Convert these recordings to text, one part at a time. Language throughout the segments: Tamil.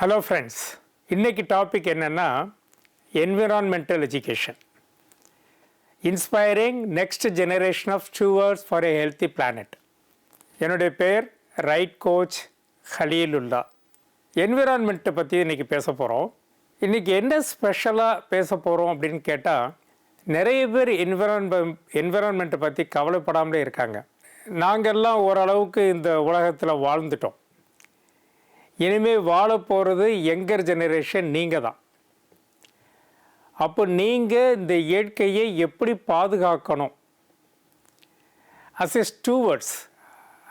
ஹலோ ஃப்ரெண்ட்ஸ் இன்றைக்கி டாபிக் என்னென்னா environmental education inspiring next generation of stewards for a healthy planet என்னுடைய பேர் ரைட் கோச் ஹலீலுல்லா. என்விரான்மெண்ட்டை பற்றி இன்றைக்கி பேச போகிறோம் இன்றைக்கி என்ன ஸ்பெஷலாக பேச போகிறோம் அப்படின்னு கேட்டால் நிறைய பேர் என்விரான்மெண்ட் என்விரான்மெண்ட்டை பற்றி கவலைப்படாமலே இருக்காங்க. நாங்கள்லாம் ஓரளவுக்கு இந்த உலகத்தில் வாழ்ந்துட்டோம். இனிமேல் வாழ போகிறது யங்கர் ஜெனரேஷன் நீங்கள் தான் அப்போ நீங்கள் இந்த இயற்கையை எப்படி பாதுகாக்கணும்? As a stewards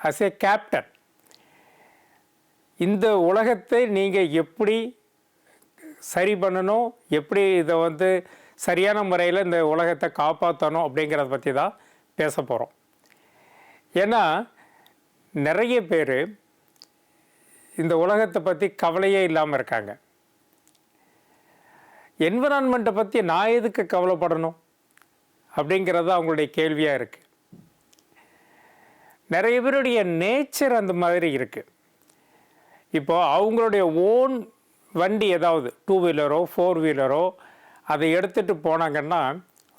as a captain இந்த உலகத்தை நீங்கள் எப்படி சரி பண்ணணும்? எப்படி இதை வந்து சரியான முறையில் இந்த உலகத்தை காப்பாற்றணும் அப்படிங்கிறத பற்றி தான் பேச போகிறோம் ஏன்னா நிறைய பேர் இந்த உலகத்தை பற்றி கவலையே இல்லாமல் இருக்காங்க. என்விரான்மெண்ட்டை பற்றி நான் எதுக்கு கவலைப்படணும்? அப்படிங்கிறது அவங்களுடைய கேள்வியாக இருக்குது நிறைய பேருடைய நேச்சர் அந்த மாதிரி இருக்குது இப்போ அவங்களுடைய ஓன் வண்டி ஏதாவது டூ வீலரோ ஃபோர் வீலரோ அதை எடுத்துகிட்டு போனாங்கன்னா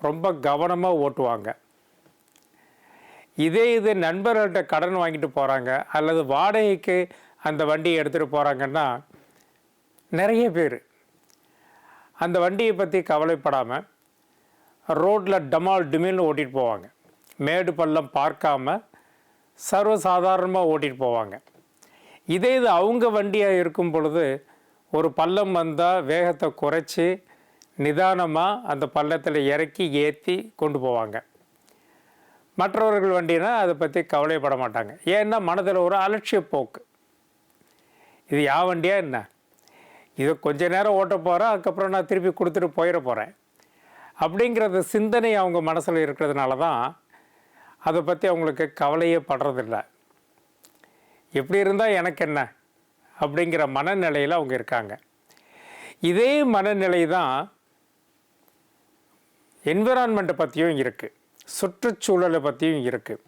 ரொம்ப கவனமாக ஓட்டுவாங்க. இதே இது நண்பர்கள்ட்ட கடன் வாங்கிட்டு போகிறாங்க அல்லது வாடகைக்கு அந்த வண்டியை எடுத்துகிட்டு போகிறாங்கன்னா நிறைய பேர் அந்த வண்டியை பற்றி கவலைப்படாமல் ரோட்டில் டமால் டிமில்னு ஓட்டிகிட்டு போவாங்க. மேடு பள்ளம் பார்க்காம சர்வசாதாரணமாக ஓட்டிகிட்டு போவாங்க. இதே இது அவங்க வண்டியாக இருக்கும் பொழுது ஒரு பள்ளம் வந்தால் வேகத்தை குறைச்சி நிதானமாக அந்த பள்ளத்தில் இறக்கி ஏற்றி கொண்டு போவாங்க. மற்றவர்கள் வண்டினா அதை பற்றி கவலைப்பட மாட்டாங்க. ஏன்னா மனதில் ஒரு அலட்சிய போக்கு. இது யா வண்டியா என்ன? இது கொஞ்ச நேரம் ஓட்ட போகிறேன் அதுக்கப்புறம் நான் திருப்பி கொடுத்துட்டு போயிட போகிறேன் அப்படிங்கிறத சிந்தனை அவங்க மனசில் இருக்கிறதுனால தான் அதை பற்றி அவங்களுக்கு கவலையே படுறதில்ல. எப்படி இருந்தால் எனக்கு என்ன? அப்படிங்கிற மனநிலையில் அவங்க இருக்காங்க. இதே மனநிலை தான் என்விரான்மெண்ட்டை பற்றியும் இருக்குது சுற்றுச்சூழலை பற்றியும் இருக்குது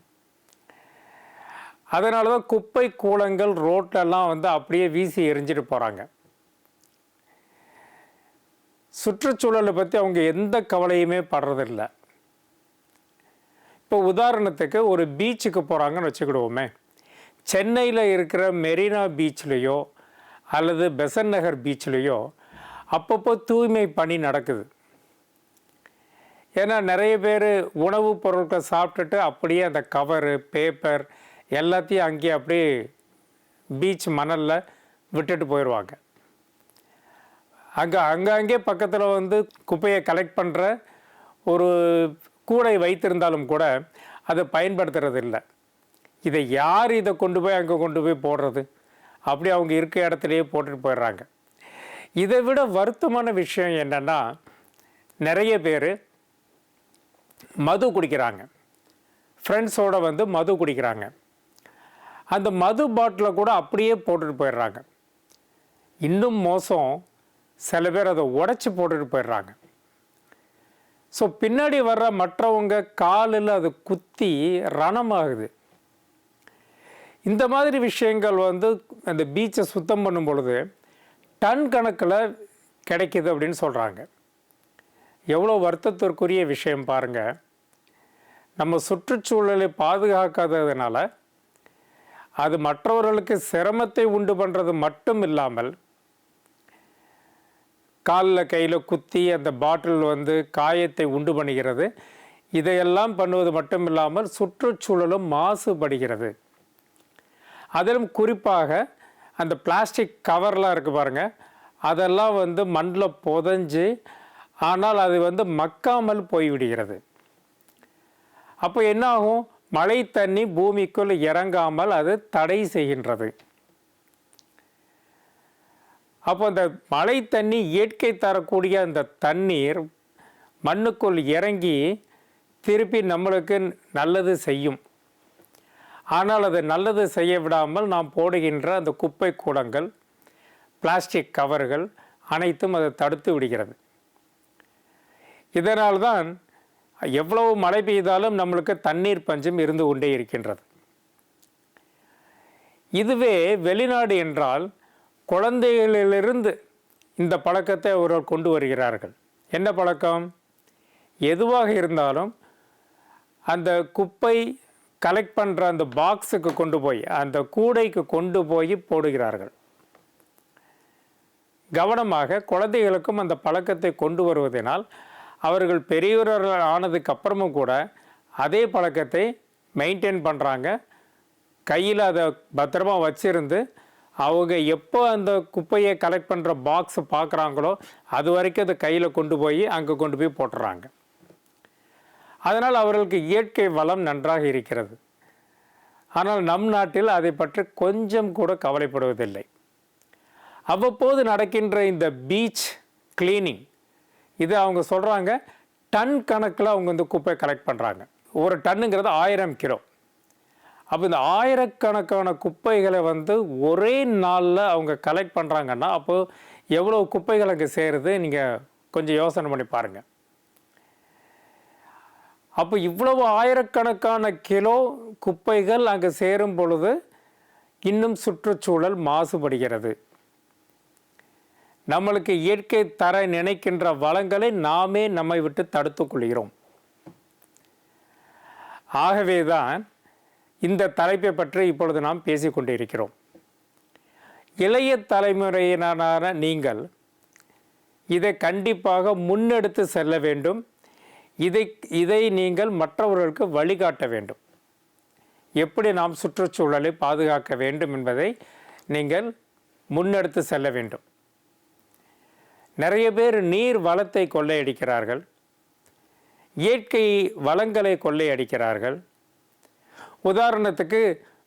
அதனால தான் குப்பை கூலங்கள் ரோட்லலாம் வந்து அப்படியே வீசி எரிஞ்சிட்டு போகிறாங்க சுற்றுச்சூழலை பற்றி அவங்க எந்த கவலையுமே படுறதில்ல. இப்போ உதாரணத்துக்கு ஒரு பீச்சுக்கு போகிறாங்கன்னு வச்சுக்கிடுவோமே. சென்னையில் இருக்கிற மெரினா பீச்லேயோ அல்லது பெசன் நகர் பீச்லேயோ அப்பப்போ தூய்மை பணி நடக்குது. ஏன்னா நிறைய பேர் உணவுப் பொருட்கள் சாப்பிட்டுட்டு அப்படியே அந்த கவரு பேப்பர் எல்லாத்தையும் அங்கேயே அப்படியே பீச் மணலில் விட்டுட்டு போயிடுவாங்க. அங்கே அங்கங்கே பக்கத்தில் வந்து குப்பையை கலெக்ட் பண்ணுற ஒரு கூடை வைத்திருந்தாலும் கூட அதை பயன்படுத்துறது இல்லை இதை யார் இதை கொண்டு போய் அங்கே கொண்டு போய் போடுறது? அப்படி அவங்க இருக்க இடத்துலையே போட்டுட்டு போயிடுறாங்க. இதை விட வருத்தமான விஷயம் என்னென்னா நிறைய பேர் மது குடிக்கிறாங்க. ஃப்ரெண்ட்ஸோடு வந்து மது குடிக்கிறாங்க. அந்த மது பாட்டிலை கூட அப்படியே போட்டுட்டு போயிடுறாங்க. இன்னும் மோசம் சில பேர் அதை உடச்சி போட்டுட்டு போயிடுறாங்க. ஸோ பின்னாடி வர்ற மற்றவங்க காலில் அது குத்தி ரணமாகுது. இந்த மாதிரி விஷயங்கள் வந்து அந்த பீச்சை சுத்தம் பண்ணும் பொழுது டன் கணக்கில் கிடைக்கிது அப்படின்னு சொல்கிறாங்க எவ்வளோ வருத்தத்திற்குரிய விஷயம் பாருங்கள் நம்ம சுற்றுச்சூழலை பாதுகாக்காததுனால அது மற்றவர்களுக்கு சிரமத்தை உண்டு பண்ணுறது மட்டும் இல்லாமல் காலில் கையில் குத்தி அந்த பாட்டில் வந்து காயத்தை உண்டு பண்ணுகிறது. இதையெல்லாம் பண்ணுவது மட்டும் இல்லாமல் சுற்றுச்சூழலும் மாசுபடுகிறது. அதிலும் குறிப்பாக அந்த பிளாஸ்டிக் கவர்லாம் இருக்குது பாருங்கள் அதெல்லாம் வந்து மண்ணில் புதஞ்சு ஆனால் அது வந்து மக்காமல் போய்விடுகிறது. அப்போ என்ன ஆகும் மழை தண்ணி பூமிக்குள் இறங்காமல் அது தடை செய்கின்றது. அப்போ அந்த மழை தண்ணி இயற்கை தரக்கூடிய அந்த தண்ணீர் மண்ணுக்குள் இறங்கி திருப்பி நம்மளுக்கு நல்லது செய்யும். ஆனால் அது நல்லது செய்ய விடாமல் நாம் போடுகின்ற அந்த குப்பை கூடங்கள் பிளாஸ்டிக் கவர்கள் அனைத்தும் அதை தடுத்து விடுகிறது. இதனால்தான் எவ்வளவு மழை பெய்தாலும் நம்மளுக்கு தண்ணீர் பஞ்சம் இருந்து கொண்டே இருக்கின்றது. இதுவே வெளிநாடு என்றால் குழந்தைகளிலிருந்து இந்த பழக்கத்தை அவர்கள் கொண்டு வருகிறார்கள். என்ன பழக்கம்? எதுவாக இருந்தாலும் அந்த குப்பை கலெக்ட் பண்ணுற அந்த பாக்ஸுக்கு கொண்டு போய் அந்த கூடைக்கு கொண்டு போய் போடுகிறார்கள். கவனமாக குழந்தைகளுக்கும் அந்த பழக்கத்தை கொண்டு வருவதனால் அவர்கள் பெரியவர்கள் ஆனதுக்கு அப்புறமும் கூட அதே பழக்கத்தை மெயின்டைன் பண்ணுறாங்க கையில் அதை பத்திரமா வச்சிருந்து அவங்க எப்போ அந்த குப்பையை கலெக்ட் பண்ணுற பாக்ஸை பார்க்குறாங்களோ அது வரைக்கும் அதை கையில் கொண்டு போய் அங்கே கொண்டு போய் போட்டுறாங்க. அதனால் அவர்களுக்கு இயற்கை வளம் நன்றாக இருக்கிறது. ஆனால் நம் நாட்டில் அதை பற்றி கொஞ்சம் கூட கவலைப்படுவதில்லை. அவ்வப்போது நடக்கின்ற இந்த பீச் கிளீனிங் இது அவங்க சொல்கிறாங்க டன் கணக்கில் அவங்க இந்த குப்பையை கலெக்ட் பண்ணுறாங்க ஒரு டன்னுங்கிறது ஆயிரம் கிலோ. அப்போ இந்த ஆயிரக்கணக்கான குப்பைகளை வந்து ஒரே நாளில் அவங்க கலெக்ட் பண்ணுறாங்கன்னா அப்போது எவ்வளோ குப்பைகள் அங்கே சேருது? நீங்கள் கொஞ்சம் யோசனை பண்ணி பாருங்கள் அப்போ இவ்வளவு ஆயிரக்கணக்கான கிலோ குப்பைகள் அங்கே சேரும் பொழுது இன்னும் சுற்றுச்சூழல் மாசுபடுகிறது. நம்மளுக்கு இயற்கை தர நினைக்கின்ற வளங்களை நாமே நம்மை விட்டு தடுத்து கொள்கிறோம். ஆகவேதான் இந்த தலைப்பை பற்றி இப்பொழுது நாம் பேசிக்கொண்டிருக்கிறோம் இளைய தலைமுறையினரான நீங்கள் இதை கண்டிப்பாக முன்னெடுத்து செல்ல வேண்டும். இதை இதை நீங்கள் மற்றவர்களுக்கு வழிகாட்ட வேண்டும். எப்படி நாம் சுற்றுச்சூழலை பாதுகாக்க வேண்டும் என்பதை நீங்கள் முன்னெடுத்து செல்ல வேண்டும். நிறைய பேர் நீர் வளத்தை கொள்ளையடிக்கிறார்கள். இயற்கை வளங்களை கொள்ளையடிக்கிறார்கள். உதாரணத்துக்கு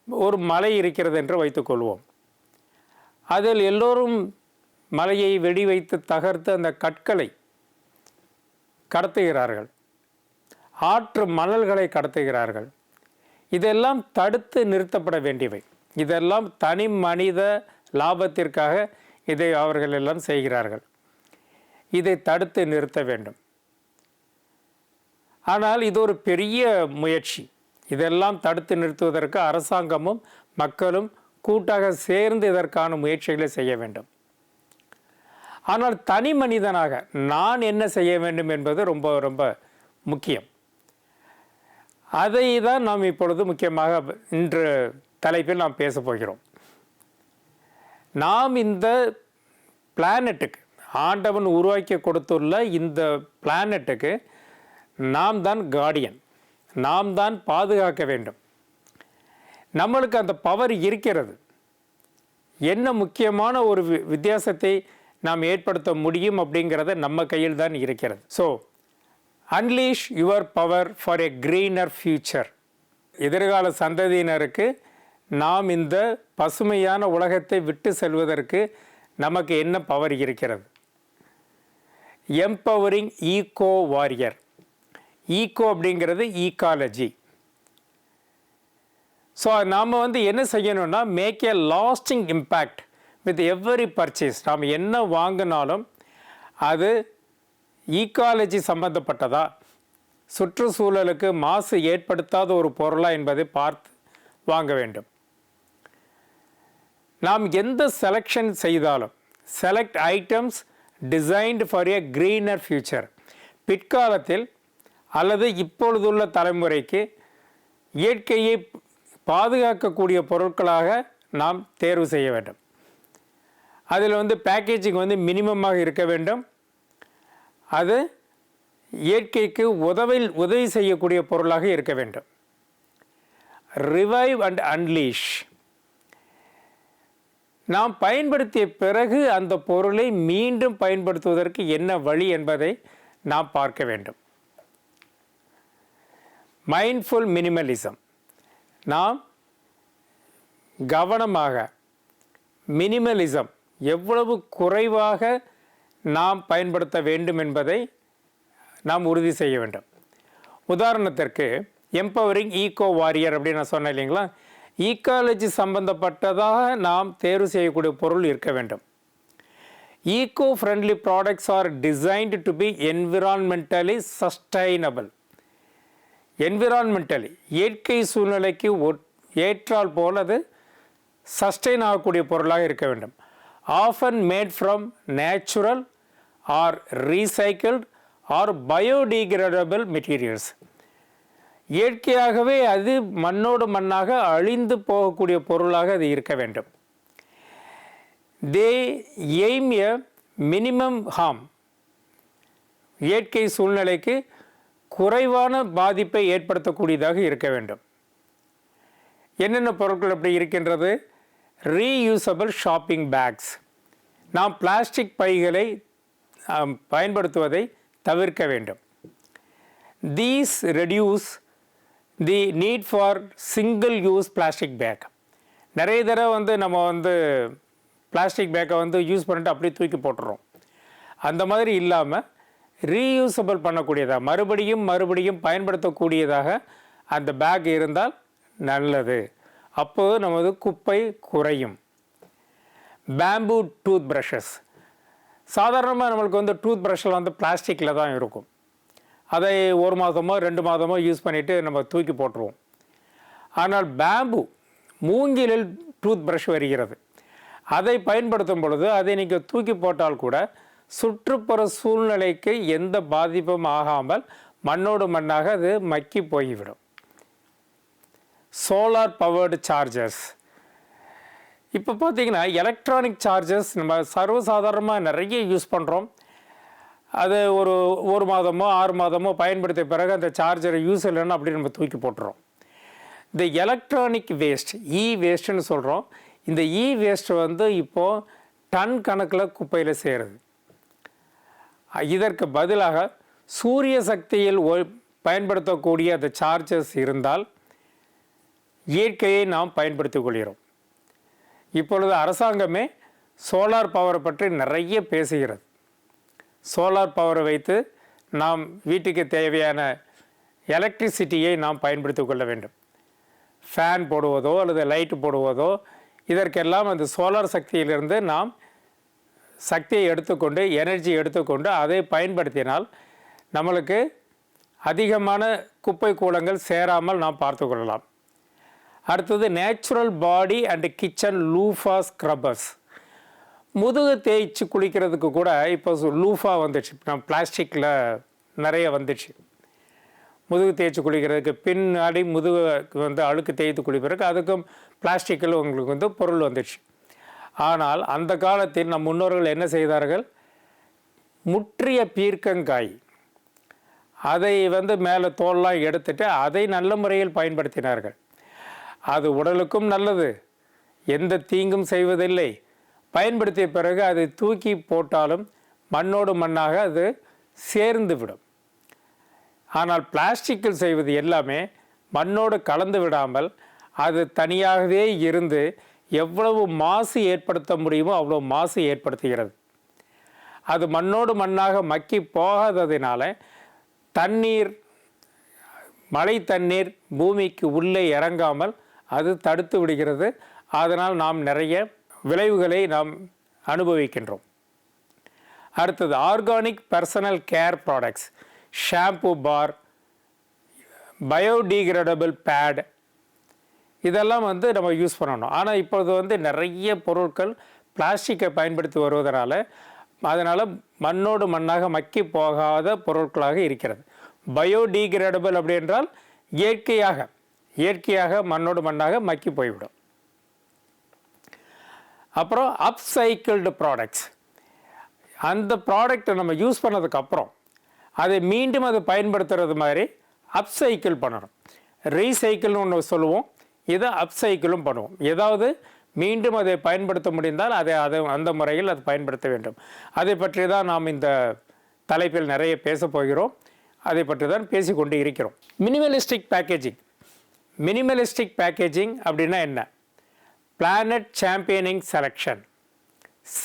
ஒரு மலை இருக்கிறது என்று வைத்துக்கொள்வோம். அதில் எல்லோரும் மலையை வெடி வைத்து தகர்த்து அந்த கற்களை கடத்துகிறார்கள். ஆற்று மணல்களை கடத்துகிறார்கள். இதெல்லாம் தடுத்து நிறுத்தப்பட வேண்டியவை. இதெல்லாம் தனி மனித லாபத்திற்காக இதை அவர்கள் எல்லாம் செய்கிறார்கள். இதை தடுத்து நிறுத்த வேண்டும். ஆனால் இது ஒரு பெரிய முயற்சி. இதெல்லாம் தடுத்து நிறுத்துவதற்கு அரசாங்கமும் மக்களும் கூட்டாக சேர்ந்து இதற்கான முயற்சிகளை செய்ய வேண்டும். ஆனால் தனி மனிதனாக நான் என்ன செய்ய வேண்டும் என்பது ரொம்ப ரொம்ப முக்கியம். அதை தான் நாம் இப்பொழுது முக்கியமாக இன்று தலைப்பில் நாம் பேச போகிறோம். நாம் இந்த பிளானட்டுக்கு ஆண்டவன் உருவாக்கி கொடுத்துள்ள இந்த பிளானட்டுக்கு நாம் தான் கார்டியன் நாம் தான் பாதுகாக்க வேண்டும். நம்மளுக்கு அந்த பவர் இருக்கிறது. என்ன முக்கியமான ஒரு வி- வித்தியாசத்தை நாம் ஏற்படுத்த முடியும் அப்படிங்கிறத நம்ம கையில் தான் இருக்கிறது. So unleash your power for a greener future எதிர்கால சந்ததியினருக்கு நாம் இந்த பசுமையான உலகத்தை விட்டு செல்வதற்கு நமக்கு என்ன பவர் இருக்கிறது? எம்பவரிங் ஈகோ வாரியர் ஈகோ அப்படிங்கிறது ஈகாலஜி ஸோ நாம் வந்து என்ன செய்யணும்னா make a lasting impact with every purchase நாம் என்ன வாங்கினாலும் அது ஈகாலஜி சம்பந்தப்பட்டதா? சுற்றுச்சூழலுக்கு மாசு ஏற்படுத்தாத ஒரு பொருளா என்பதை பார்த்து வாங்க வேண்டும். நாம் எந்த செலெக்ஷன் செய்தாலும் select items designed for a greener future பிற்காலத்தில் அல்லது இப்பொழுதுள்ள தலைமுறைக்கு இயற்கையை பாதுகாக்கக்கூடிய பொருட்களாக நாம் தேர்வு செய்ய வேண்டும். அதில் வந்து பேக்கேஜிங் வந்து மினிமமாக இருக்க வேண்டும். அது இயற்கைக்கு உதவில் உதவி செய்யக்கூடிய பொருளாக இருக்க வேண்டும். ரிவைவ் அண்ட் அன்லீஷ் நாம் பயன்படுத்திய பிறகு அந்த பொருளை மீண்டும் பயன்படுத்துவதற்கு என்ன வழி என்பதை நாம் பார்க்க வேண்டும். மைண்ட்ஃபுல் மினிமலிசம் நாம் கவனமாக மினிமலிசம் எவ்வளவு குறைவாக நாம் பயன்படுத்த வேண்டும் என்பதை நாம் உறுதி செய்ய வேண்டும். உதாரணத்திற்கு எம்பவரிங் ஈகோ வாரியர் அப்படின்னு நான் சொன்னேன் இல்லைங்களா? ஈக்காலஜி சம்பந்தப்பட்டதாக நாம் தேர்வு செய்யக்கூடிய பொருள் இருக்க வேண்டும். Eco friendly products are designed to be environmentally sustainable environmentally இயற்கை சூழ்நிலைக்கு ஒட்- ஏற்றால் போல் அது சஸ்டெயின் ஆகக்கூடிய பொருளாக இருக்க வேண்டும். Often made from natural or recycled or biodegradable materials இயற்கையாகவே அது மண்ணோடு மண்ணாக அழிந்து போகக்கூடிய பொருளாக அது இருக்க வேண்டும். They aim a minimum harm இயற்கை சூழ்நிலைக்கு குறைவான பாதிப்பை ஏற்படுத்தக்கூடியதாக இருக்க வேண்டும். என்னென்ன பொருட்கள் அப்படி இருக்கின்றது? ரீயூசபிள் ஷாப்பிங் பேக்ஸ் நாம் பிளாஸ்டிக் பைகளை பயன்படுத்துவதை தவிர்க்க வேண்டும். These reduce the need for single use plastic bag நிறைய தடவை வந்து நம்ம வந்து பிளாஸ்டிக் பேக்கை வந்து யூஸ் பண்ணிட்டு அப்படியே தூக்கி போட்டுறோம். அந்த மாதிரி இல்லாமல் ரீயூசபிள் பண்ணக்கூடியதாக மறுபடியும் மறுபடியும் பயன்படுத்தக்கூடியதாக அந்த பேக் இருந்தால் நல்லது. அப்போது நமது குப்பை குறையும். பேம்பூ டூத் ப்ரஷஸ் சாதாரணமாக நம்மளுக்கு வந்து டூத் ப்ரஷ்ஷில் வந்து பிளாஸ்டிக்கில் தான் இருக்கும். அதை ஒரு மாதமோ ரெண்டு மாதமோ யூஸ் பண்ணிவிட்டு நம்ம தூக்கி போட்டுருவோம். ஆனால் பேம்பு மூங்கிலில் டூத் ப்ரஷ் வருகிறது. அதை பயன்படுத்தும் பொழுது அதை நீங்கள் தூக்கி போட்டால் கூட சுற்றுப்புற சூழ்நிலைக்கு எந்த பாதிப்பும் ஆகாமல் மண்ணோடு மண்ணாக அது மக்கி போய்விடும். சோலார் பவர்டு சார்ஜர்ஸ் இப்போ பார்த்தீங்கன்னா எலக்ட்ரானிக் சார்ஜர்ஸ் நம்ம சர்வசாதாரணமாக நிறைய யூஸ் பண்ணுறோம் அது ஒரு ஒரு மாதமோ ஆறு மாதமோ பயன்படுத்திய பிறகு அந்த சார்ஜரை யூஸ் இல்லைன்னு அப்படி நம்ம தூக்கி போட்டுறோம். இந்த எலக்ட்ரானிக் வேஸ்ட் இ வேஸ்ட்டுன்னு சொல்கிறோம் இந்த இ வேஸ்ட் வந்து இப்போது டன் கணக்கில் குப்பையில் சேருது. இதற்கு பதிலாக சூரிய சக்தியில் ஒ- பயன்படுத்தக்கூடிய அந்த சார்ஜர்ஸ் இருந்தால் இயற்கையை நாம் பயன்படுத்திக் கொள்கிறோம். இப்பொழுது அரசாங்கமே சோலார் பவரை பற்றி நிறைய பேசுகிறது. சோலார் பவரை வைத்து நாம் வீட்டுக்கு தேவையான எலக்ட்ரிசிட்டியை நாம் பயன்படுத்திக் கொள்ள வேண்டும். ஃபேன் போடுவதோ அல்லது லைட்டு போடுவதோ இதற்கெல்லாம் அந்த சோலார் சக்தியிலிருந்து நாம் சக்தியை எடுத்துக்கொண்டு எனர்ஜி எடுத்துக்கொண்டு அதை பயன்படுத்தினால் நம்மளுக்கு அதிகமான குப்பை கூலங்கள் சேராமல் நாம் பார்த்து கொள்ளலாம். அடுத்தது natural body and kitchen loofah scrubbers முதுகு தேய்ச்சி குளிக்கிறதுக்கு கூட இப்போ லூஃபா வந்துடுச்சு நம்ம பிளாஸ்டிக்கில் நிறைய வந்துச்சு. முதுகு தேய்ச்சி குளிக்கிறதுக்கு பின்னாடி முதுகு வந்து அழுக்கு தேய்த்து குளிப்பதற்கு அதுக்கும் பிளாஸ்டிக்கில் உங்களுக்கு வந்து பொருள் வந்துடுச்சு ஆனால் அந்த காலத்தில் நம் முன்னோர்கள் என்ன செய்தார்கள்? முற்றிய பீர்க்கங்காய். அதை வந்து மேலே தோல்லாம் எடுத்துட்டு அதை நல்ல முறையில் பயன்படுத்தினார்கள். அது உடலுக்கும் நல்லது. எந்த தீங்கும் செய்வதில்லை. பயன்படுத்திய பிறகு அதை தூக்கி போட்டாலும் மண்ணோடு மண்ணாக அது சேர்ந்து விடும் ஆனால் பிளாஸ்டிக்கில் செய்வது எல்லாமே மண்ணோடு கலந்து விடாமல் அது தனியாகவே இருந்து எவ்வளவு மாசு ஏற்படுத்த முடியுமோ அவ்வளோ மாசு ஏற்படுத்துகிறது. அது மண்ணோடு மண்ணாக மக்கி போகாததினால தண்ணீர் மழை தண்ணீர் பூமிக்கு உள்ளே இறங்காமல் அது தடுத்து விடுகிறது. அதனால் நாம் நிறைய விளைவுகளை நாம் அனுபவிக்கின்றோம். அடுத்தது organic personal care products shampoo bar biodegradable pad இதெல்லாம் வந்து நம்ம யூஸ் பண்ணணும். ஆனால் இப்பொழுது வந்து நிறைய பொருட்கள் பிளாஸ்டிக்கை பயன்படுத்தி வருவதனால அதனால் மண்ணோடு மண்ணாக மக்கி போகாத பொருட்களாக இருக்கிறது. பயோடிகிரேடபிள் அப்படி என்றால் இயற்கையாக இயற்கையாக மண்ணோடு மண்ணாக மக்கி போய்விடும். அப்புறம் அப்சைக்கிள்டு ப்ராடக்ட்ஸ் அந்த ப்ராடக்ட்டை நம்ம யூஸ் பண்ணதுக்கப்புறம் அதை மீண்டும் அதை பயன்படுத்துறது மாதிரி அப்சைக்கிள் பண்ணணும். ரீசைக்கிள்னு ஒன்று சொல்லுவோம். இதை அப்சைக்கிளும் பண்ணுவோம். ஏதாவது மீண்டும் அதை பயன்படுத்த முடிந்தால் அதை அதை அந்த முறையில் அதை பயன்படுத்த வேண்டும். அதை பற்றி தான் நாம் இந்த தலைப்பில் நிறைய பேசப் போகிறோம். அதை பற்றி தான் பேசிக்கொண்டு இருக்கிறோம். மினிமலிஸ்டிக் பேக்கேஜிங் மினிமலிஸ்டிக் பேக்கேஜிங் அப்படின்னா என்ன? Planet championing selection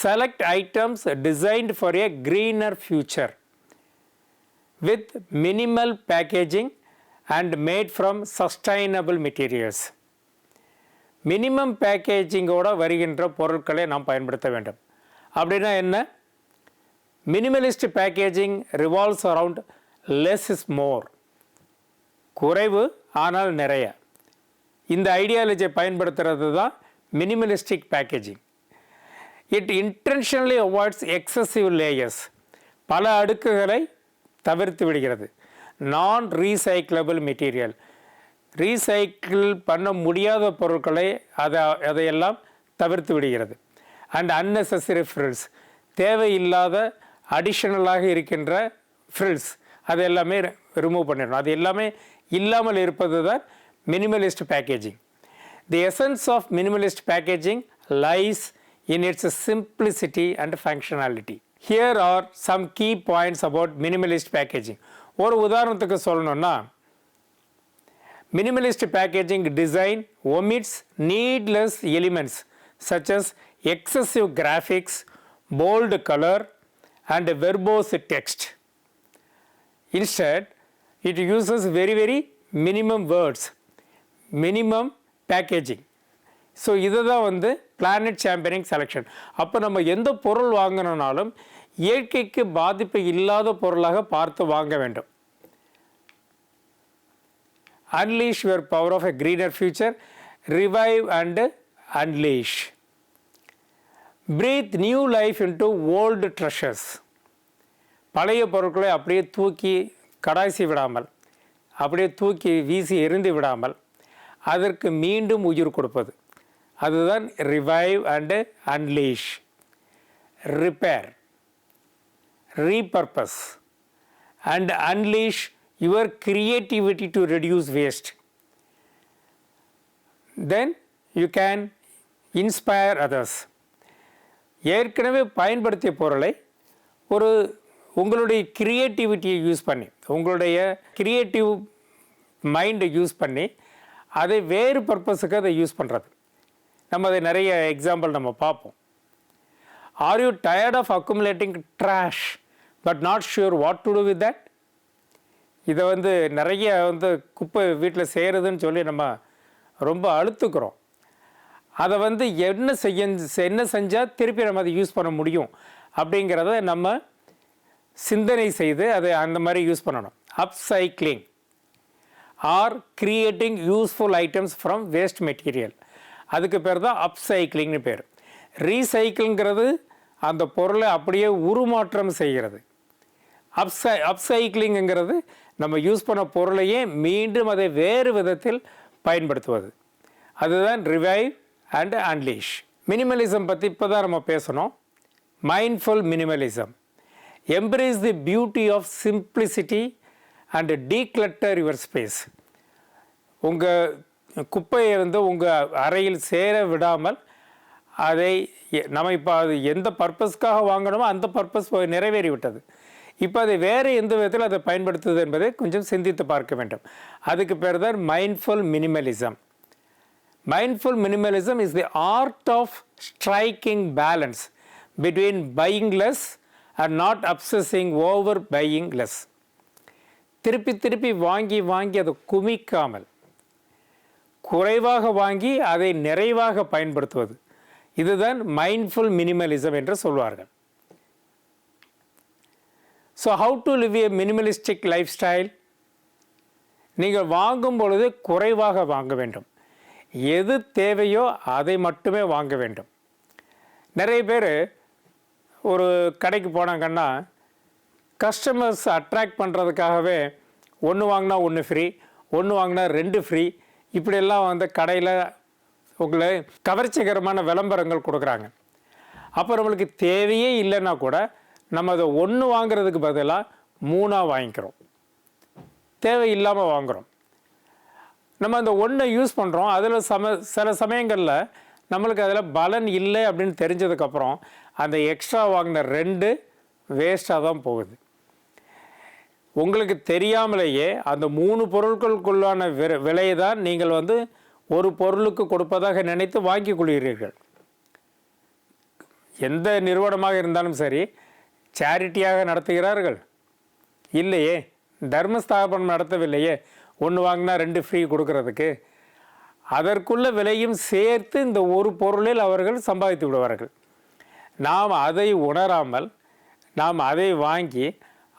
select items designed for a greener future with minimal packaging and made from sustainable materials. Minimum பேக்கேஜிங்கோட வருகின்ற பொருட்களை நாம் பயன்படுத்த வேண்டும். அப்படின்னா என்ன? Minimalist packaging revolves around less is more குறைவு ஆனால் நிறைய. இந்த ஐடியாலஜியை பயன்படுத்துறது தான் minimalistic packaging it intentionally avoids excessive layers பல அடுக்குகளை தவிர்த்து விடுகிறது. நான் ரீசைக்கிளபிள் மெட்டீரியல் ரீசைக்கிள் பண்ண முடியாத பொருட்களை அதை அதையெல்லாம் தவிர்த்து விடுகிறது. அண்ட் அன்னெசரி ஃப்ரில்ஸ் தேவையில்லாத அடிஷனலாக இருக்கின்ற ஃப்ரில்ஸ் அது எல்லாமே ரிமூவ் பண்ணிடணும். அது எல்லாமே இல்லாமல் இருப்பது தான் minimalist packaging the essence of minimalist packaging lies in its simplicity and functionality here are some key points about minimalist packaging ஒரு உதாரணத்துக்கு சொல்லணும்னா Minimalist packaging design omits needless elements such as excessive graphics, bold color, and verbose text. Instead, it uses very, very minimum words, minimum packaging so இதுதான் வந்து பிளானட் சாம்பியனிங் செலெக்ஷன் அப்போ நம்ம எந்த பொருள் வாங்கினாலும் இயற்கைக்கு பாதிப்பு இல்லாத பொருளாக பார்த்து வாங்க வேண்டும். Unleash your power of a greener future, revive and unleash Breathe new life into old treasures பழைய பொருட்களை அப்படியே தூக்கி கடாய்ச்சி விடாமல் அப்படியே தூக்கி வீசி எரிந்து விடாமல் அதற்கு மீண்டும் உயிர் கொடுப்பது. அதுதான் revive and unleash repair repurpose and unleash your creativity to reduce waste then you can inspire others ஏற்கனவே பயன்படுத்திய பொருளை ஒரு உங்களுடைய கிரியேட்டிவிட்டியை யூஸ் பண்ணி உங்களுடைய கிரியேட்டிவ் மைண்டை யூஸ் பண்ணி அதை வேறு பர்பஸுக்கு அதை யூஸ் பண்ணுறது நம்ம அதை நிறைய எக்ஸாம்பிள் நம்ம பார்ப்போம். Are you tired of accumulating trash but not sure what to do with that இதை வந்து நிறைய வந்து குப்பை வீட்டில் செய்கிறதுன்னு சொல்லி நம்ம ரொம்ப அழுத்துக்கிறோம். அதை வந்து என்ன செய்ய என்ன செஞ்சால் திருப்பி நம்ம அதை யூஸ் பண்ண முடியும் அப்படிங்கிறத நம்ம சிந்தனை செய்து அதை அந்த மாதிரி யூஸ் பண்ணணும். Upcycling or creating useful items from waste material அதுக்கு பேர் தான் அப்சைக்கிளிங்னு பேர். ரீசைக்கிள்ங்கிறது அந்த பொருளை அப்படியே உருமாற்றம் செய்கிறது. அப்சை அப்சைக்கிளிங்கிறது நம்ம யூஸ் பண்ண பொருளையே மீண்டும் அதை வேறு விதத்தில் பயன்படுத்துவது. அதுதான் ரிவைவ் அண்ட் அன்லீஷ் மினிமலிசம் பற்றி இப்போ தான் நம்ம பேசணும். Mindful minimalism embrace the beauty of simplicity and declutter your space உங்கள் குப்பையை வந்து உங்கள் அறையில் சேர விடாமல் அதை எ- நம்ம இப்போ அது எந்த பர்பஸ்க்காக வாங்கணுமோ அந்த பர்பஸ் நிறைவேறிவிட்டது. இப்போ அதை வேறு எந்த விதத்தில் அதை பயன்படுத்துது என்பதை கொஞ்சம் சிந்தித்து பார்க்க வேண்டும். அதுக்கு பேர் தான் mindful minimalism mindful minimalism is the art of striking balance between buying less and not obsessing over buying less திருப்பி திருப்பி வாங்கி வாங்கி அதை குமிக்காமல் குறைவாக வாங்கி அதை நிறைவாக பயன்படுத்துவது. இதுதான் மைண்ட்ஃபுல் மினிமலிசம் என்று சொல்வார்கள். So how to live a minimalistic lifestyle நீங்கள் வாங்கும் பொழுது குறைவாக வாங்க வேண்டும். எது தேவையோ அதை மட்டுமே வாங்க வேண்டும். நிறைய பேர் ஒரு கடைக்கு போனாங்கன்னா கஸ்டமர்ஸ் அட்ராக்ட் பண்ணுறதுக்காகவே ஒன்று வாங்கினா ஒன்று ஃப்ரீ ஒன்று வாங்கினா ரெண்டு ஃப்ரீ இப்படியெல்லாம் வந்து கடையில் உங்களை கவர்ச்சிகரமான விளம்பரங்கள் கொடுக்குறாங்க. அப்போ நம்மளுக்கு தேவையே இல்லைன்னா கூட நம்ம அதை ஒன்று வாங்குறதுக்கு பதிலாக மூணாக வாங்கிக்கிறோம். தேவையில்லாமல் வாங்குகிறோம் நம்ம அந்த ஒன்றை யூஸ் பண்ணுறோம் அதில் சம சில சமயங்களில் நம்மளுக்கு அதில் பலன் இல்லை அப்படின்னு தெரிஞ்சதுக்கப்புறம் அந்த எக்ஸ்ட்ரா வாங்கின ரெண்டு வேஸ்ட்டாக தான் போகுது. உங்களுக்கு தெரியாமலேயே அந்த மூணு பொருட்களுக்குள்ளான விலையை தான் நீங்கள் வந்து ஒரு பொருளுக்கு கொடுப்பதாக நினைத்து வாங்கி கொள்கிறீர்கள். எந்த நிறுவனமாக இருந்தாலும் சரி சேரிட்டியாக நடத்துகிறார்கள். இல்லையே தர்மஸ்தாபனம் நடத்தவில்லையே ஒன்று வாங்கினா ரெண்டு ஃப்ரீ கொடுக்கறதுக்கு. அதற்குள்ள விலையும் சேர்த்து இந்த ஒரு பொருளில் அவர்கள் சம்பாதித்து விடுவார்கள். நாம் அதை உணராமல் நாம் அதை வாங்கி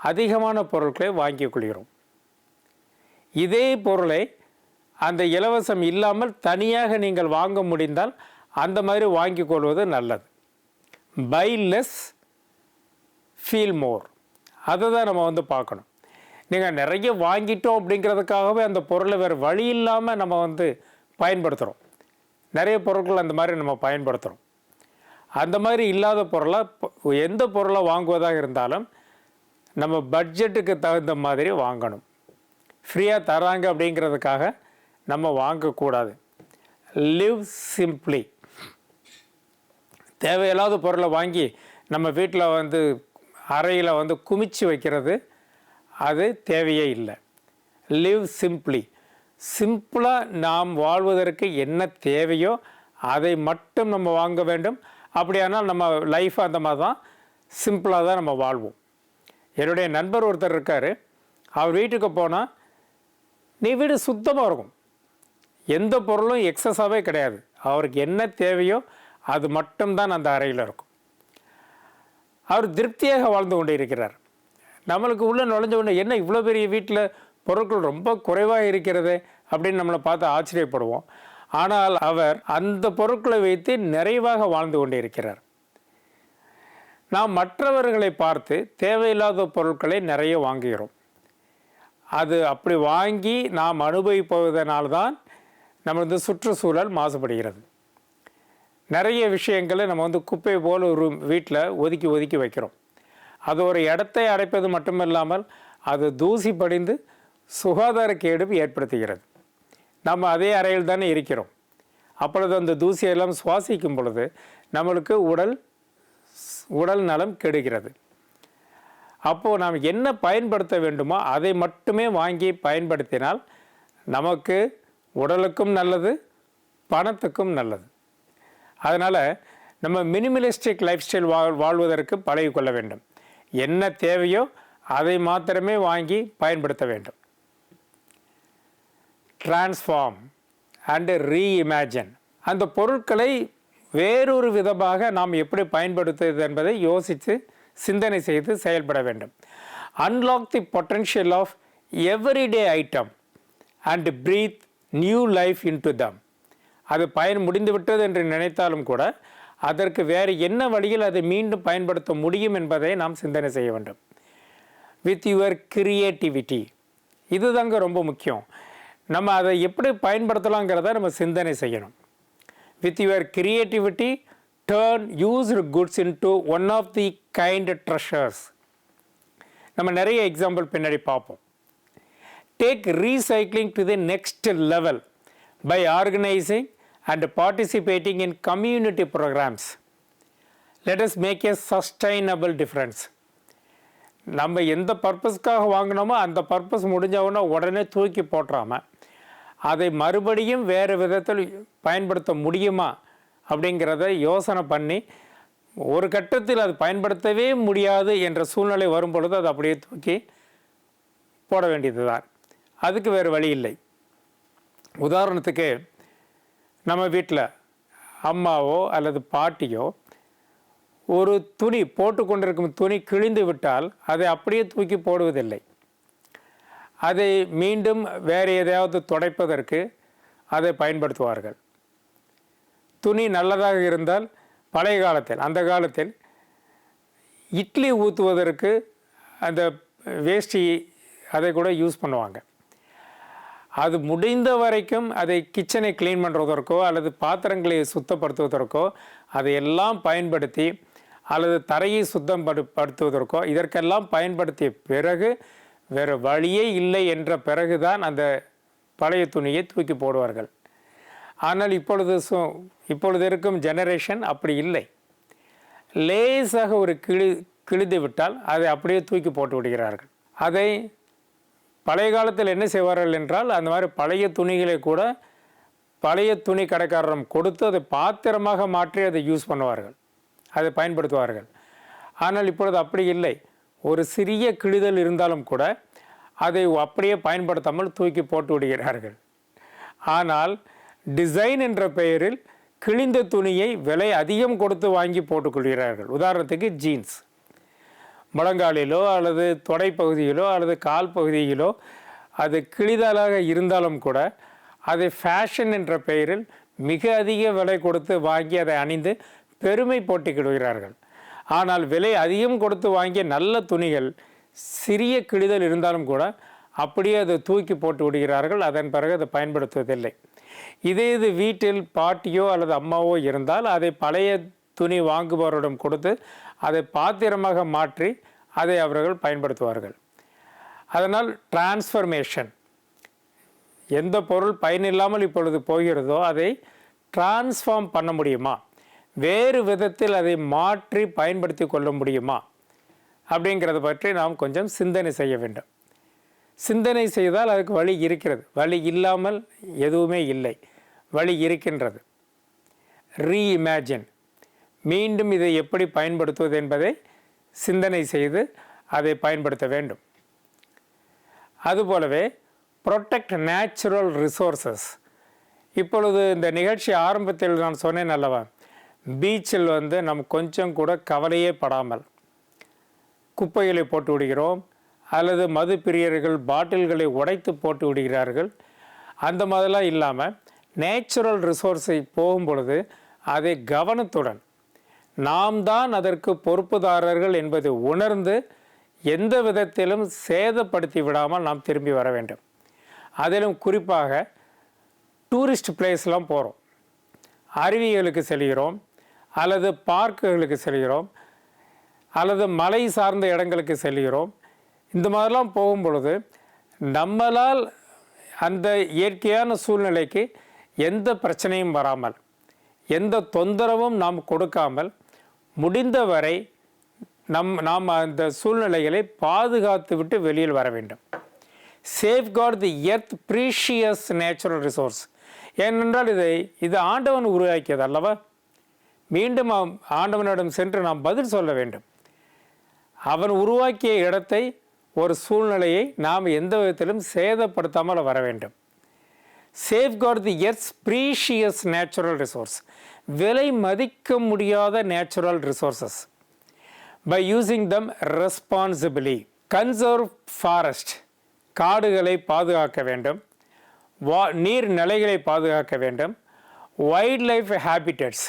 அதிகமான பொருட்களை வாங்கிக் கொள்கிறோம். இதே பொருளை அந்த இலவசம் இல்லாமல் தனியாக நீங்கள் வாங்க முடிந்தால் அந்த மாதிரி வாங்கிக் கொள்வது நல்லது. பை லெஸ் ஃபீல் மோர் அதை தான் நம்ம வந்து பார்க்கணும். நீங்கள் நிறைய வாங்கிட்டோம் அப்படிங்கிறதுக்காகவே அந்த பொருளை வேறு வழி இல்லாமல் நம்ம வந்து பயன்படுத்துகிறோம் நிறைய பொருட்கள் அந்த மாதிரி நம்ம பயன்படுத்துகிறோம் அந்த மாதிரி இல்லாத பொருளை எந்த பொருளை வாங்குவதாக இருந்தாலும் நம்ம பட்ஜெட்டுக்கு தகுந்த மாதிரி வாங்கணும். ஃப்ரீயாக தராங்க அப்படிங்கிறதுக்காக நம்ம வாங்கக்கூடாது. லிவ் சிம்பிளி தேவையில்லாத பொருளை வாங்கி நம்ம வீட்டில் வந்து அறையில் வந்து குமிச்சு வைக்கிறது அது தேவையே இல்லை. லிவ் சிம்பிளி சிம்பிளாக நாம் வாழ்வதற்கு என்ன தேவையோ அதை மட்டும் நம்ம வாங்க வேண்டும். அப்படியானால் நம்ம லைஃப் அந்த மாதிரி தான் சிம்பிளாக தான் நம்ம வாழ்வோம். என்னுடைய நண்பர் ஒருத்தர் இருக்கார். அவர் வீட்டுக்கு போனால் நீ வீடு சுத்தமாக இருக்கும். எந்த பொருளும் எக்ஸஸாகவே கிடையாது. அவருக்கு என்ன தேவையோ அது மட்டும்தான் அந்த அறையில் இருக்கும். அவர் திருப்தியாக வாழ்ந்து கொண்டு இருக்கிறார் நம்மளுக்கு உள்ளே நுழைஞ்ச உடனே என்ன இவ்வளோ பெரிய வீட்டில் பொருட்கள் ரொம்ப குறைவாக இருக்கிறது? அப்படின்னு நம்மளை பார்த்து ஆச்சரியப்படுவோம். ஆனால் அவர் அந்த பொருட்களை வைத்து நிறைவாக வாழ்ந்து கொண்டு இருக்கிறார் நாம் மற்றவர்களை பார்த்து தேவையில்லாத பொருட்களை நிறைய வாங்குகிறோம். அது அப்படி வாங்கி நாம் அனுபவிப்பதனால்தான் நமது சுற்றுச்சூழல் மாசுபடுகிறது. நிறைய விஷயங்களை நம்ம வந்து குப்பை போல் ஒரு வீட்டில் ஒதுக்கி ஒதுக்கி வைக்கிறோம். அது ஒரு இடத்தை அடைப்பது மட்டுமில்லாமல் அது தூசி படிந்து சுகாதார கேடும் ஏற்படுத்துகிறது. நம்ம அதே அறையில் தானே இருக்கிறோம். அப்பொழுது அந்த தூசியெல்லாம் சுவாசிக்கும் பொழுது நம்மளுக்கு உடல் உடல் நலம் கெடுகிறது. அப்போது நாம் என்ன பயன்படுத்த வேண்டுமோ அதை மட்டுமே வாங்கி பயன்படுத்தினால் நமக்கு உடலுக்கும் நல்லது பணத்துக்கும் நல்லது. அதனால் நம்ம மினிமலிஸ்டிக் லைஃப் ஸ்டைல் வாழ் வாழ்வதற்கு பழகிக்கொள்ள வேண்டும். என்ன தேவையோ அதை மாத்திரமே வாங்கி பயன்படுத்த வேண்டும். டிரான்ஸ்ஃபார்ம் அண்டு ரீஇமேஜின் அந்த பொருட்களை வேறொரு விதமாக நாம் எப்படி பயன்படுத்துவது என்பதை யோசித்து சிந்தனை செய்து செயல்பட வேண்டும். Unlock the potential of everyday item and breathe new life into them அது பயன் முடிந்துவிட்டது என்று நினைத்தாலும் கூட அதற்கு வேறு என்ன வழியில் அதை மீண்டும் பயன்படுத்த முடியும் என்பதை நாம் சிந்தனை செய்ய வேண்டும். வித் யுவர் கிரியேட்டிவிட்டி இதுதாங்க ரொம்ப முக்கியம். நம்ம அதை எப்படி பயன்படுத்தலாங்கிறத நம்ம சிந்தனை செய்யணும். With your creativity turn used goods into one of the kind treasures நம்ம நிறைய எக்ஸாம்பிள் பின்னாடி பார்ப்போம் take recycling to the next level by organising and participating in community programmes let us make a sustainable difference நம்ம எந்த பர்பஸ்க்காக வாங்கினோமோ அந்த பர்பஸ் முடிஞ்சவொன்னே உடனே தூக்கி போட்டுறாமல் அதை மறுபடியும் வேறு விதத்தில் பயன்படுத்த முடியுமா அப்படிங்கிறத யோசனை பண்ணி ஒரு கட்டத்தில் அது பயன்படுத்தவே முடியாது என்ற சூழ்நிலை வரும் பொழுது அதை அப்படியே தூக்கி போட வேண்டியது தான் அதுக்கு வேறு வழி இல்லை. உதாரணத்துக்கு நம்ம வீட்டில் அம்மாவோ அல்லது பாட்டியோ ஒரு துணி போட்டு கொண்டிருக்கும் துணி கிழிந்து விட்டால் அதை அப்படியே தூக்கி போடுவதில்லை. அதை மீண்டும் வேறு எதையாவது துடைப்பதற்கு அதை பயன்படுத்துவார்கள். துணி நல்லதாக இருந்தால் பழைய காலத்தில் அந்த காலத்தில் இட்லி ஊற்றுவதற்கு அந்த வேஷ்டி அதை கூட யூஸ் பண்ணுவாங்க. அது முடிந்த வரைக்கும் அதை கிச்சனை க்ளீன் பண்ணுறதற்கோ அல்லது பாத்திரங்களை சுத்தப்படுத்துவதற்கோ அதையெல்லாம் பயன்படுத்தி அல்லது தரையை சுத்தம் படு படுத்துவதற்கோ இதற்கெல்லாம் பயன்படுத்திய பிறகு வேறு வழியே இல்லை என்ற பிறகுதான் அந்த பழைய துணியை தூக்கி போடுவார்கள். ஆனால் இப்பொழுது இப்பொழுது இருக்கும் ஜெனரேஷன் அப்படி இல்லை. லேசாக ஒரு கிழி கிழிந்து விட்டால் அதை அப்படியே தூக்கி போட்டு விடுகிறார்கள். அதை பழைய காலத்தில் என்ன செய்வார்கள் என்றால் அந்த மாதிரி பழைய துணிகளை கூட பழைய துணி கடைக்காரரும் கொடுத்து அதை பாத்திரமாக மாற்றி அதை யூஸ் பண்ணுவார்கள். அதை பயன்படுத்துவார்கள். ஆனால் இப்பொழுது அப்படி இல்லை. ஒரு சிறிய கிழிதல் இருந்தாலும் கூட அதை அப்படியே பயன்படுத்தாமல் தூக்கி போட்டு விடுகிறார்கள். ஆனால் டிசைன் என்ற பெயரில் கிழிந்த துணியை விலை அதிகம் கொடுத்து வாங்கி போட்டுக்கொள்கிறார்கள். உதாரணத்துக்கு ஜீன்ஸ். முழங்காலிலோ அல்லது தொடைப்பகுதியிலோ அல்லது கால் பகுதியிலோ அது கிழிதலாக இருந்தாலும் கூட அதை ஃபேஷன் என்ற பெயரில் மிக அதிக விலை கொடுத்து வாங்கி அதை அணிந்து பெருமை போட்டிக்கிடுகிறார்கள். ஆனால் விலை அதிகம் கொடுத்து வாங்கிய நல்ல துணிகள் சிறிய கிழிதல் இருந்தாலும் கூட அப்படியே அதை தூக்கி போட்டு விடுகிறார்கள். அதன் பிறகு அதை பயன்படுத்துவதில்லை. இதே இது வீட்டில் பாட்டியோ அல்லது அம்மாவோ இருந்தால் அதை பழைய துணி வாங்குபவரிடம் கொடுத்து அதை பாத்திரமாக மாற்றி அதை அவர்கள் பயன்படுத்துவார்கள். அதனால் டிரான்ஸ்ஃபர்மேஷன் எந்த பொருள் பயனில்லாமல் இப்பொழுது போகிறதோ அதை டிரான்ஸ்ஃபார்ம் பண்ண முடியுமா? வேறு விதத்தில் அதை மாற்றி பயன்படுத்தி கொள்ள முடியுமா? அப்படிங்கிறத பற்றி நாம் கொஞ்சம் சிந்தனை செய்ய வேண்டும். சிந்தனை செய்தால் அதுக்கு வழி இருக்கிறது. வழி இல்லாமல் எதுவுமே இல்லை. வழி இருக்கின்றது. ரீஇமேஜின் மீண்டும் இதை எப்படி பயன்படுத்துவது என்பதை சிந்தனை செய்து அதை பயன்படுத்த வேண்டும். அதுபோலவே ப்ரொடெக்ட் நேச்சுரல் ரிசோர்சஸ் இப்பொழுது இந்த நிகழ்ச்சி ஆரம்பத்தில் நான் சொன்னேன் அல்லவா? பீச்சில் வந்து நம் கொஞ்சம் கூட கவலையே படாமல் குப்பைகளை போட்டு விடுகிறோம். அல்லது மது பிரியர்கள் பாட்டில்களை உடைத்து போட்டு விடுகிறார்கள். அந்த மாதிரிலாம் இல்லாமல் நேச்சுரல் ரிசோர்ஸை போகும் பொழுது அதை கவனத்துடன் நாம் தான் அதற்கு பொறுப்புதாரர்கள் என்பதை உணர்ந்து எந்த விதத்திலும் சேதப்படுத்தி விடாமல் நாம் திரும்பி வர வேண்டும். அதிலும் குறிப்பாக டூரிஸ்ட் பிளேஸ்லாம் போகிறோம் அருவிகளுக்கு செல்கிறோம். அல்லது பார்க்குகளுக்கு செல்கிறோம் அல்லது மலை சார்ந்த இடங்களுக்கு செல்கிறோம். இந்த மாதிரிலாம் போகும் பொழுது நம்மளால் அந்த இயற்கையான சூழ்நிலைக்கு எந்த பிரச்சனையும் வராமல் எந்த தொந்தரவும் நாம் கொடுக்காமல் முடிந்தவரை நம் நாம் அந்த சூழ்நிலைகளை பாதுகாத்து விட்டு வெளியில் வர வேண்டும். Safeguard the earth precious natural resource ஏனென்றால் இதை இது ஆண்டவன் உருவாக்கியது அல்லவா? மீண்டும் ஆம்- ஆண்டவனிடம் சென்று நாம் பதில் சொல்ல வேண்டும். அவன் உருவாக்கிய இடத்தை ஒரு சூழ்நிலையை நாம் எந்த விதத்திலும் சேதப்படுத்தாமல் வர வேண்டும். Safeguard the earth's precious natural resource விலை மதிக்க முடியாத natural resources by using them responsibly conserve forest காடுகளை பாதுகாக்க வேண்டும். வா நீர்நிலைகளை பாதுகாக்க வேண்டும். வைல்ட் லைஃப் ஹேபிட்டட்ஸ்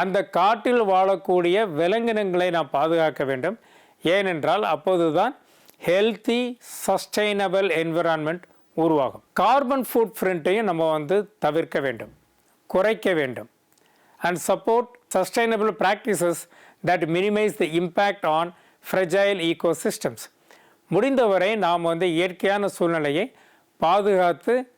அந்த காட்டில் வாழக்கூடிய விலங்கினங்களை நாம் பாதுகாக்க வேண்டும். ஏனென்றால் அப்போதுதான் ஹெல்த்தி சஸ்டைனபிள் என்விரான்மெண்ட் உருவாகும். கார்பன் ஃபுட் பிரிண்ட்டையும் நம்ம வந்து தவிர்க்க வேண்டும் குறைக்க வேண்டும். And support sustainable practices that minimize the impact on fragile ecosystems. முடிந்தவரை நாம் வந்து இயற்கையான சூழ்நிலையை பாதுகாத்து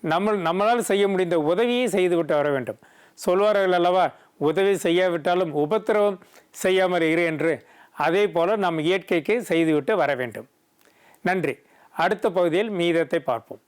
நம்ம நம்மளால் செய்ய முடிந்த உதவியை செய்துவிட்டு வர வேண்டும். சொல்வார்கள் அல்லவா? உதவி செய்யாவிட்டாலும் உபத்திரவம் செய்யாமல் இரு என்று அதே போல நம் இயற்கைக்கு செய்துவிட்டு வர வேண்டும். நன்றி. அடுத்த பகுதியில் மீதத்தை பார்ப்போம்.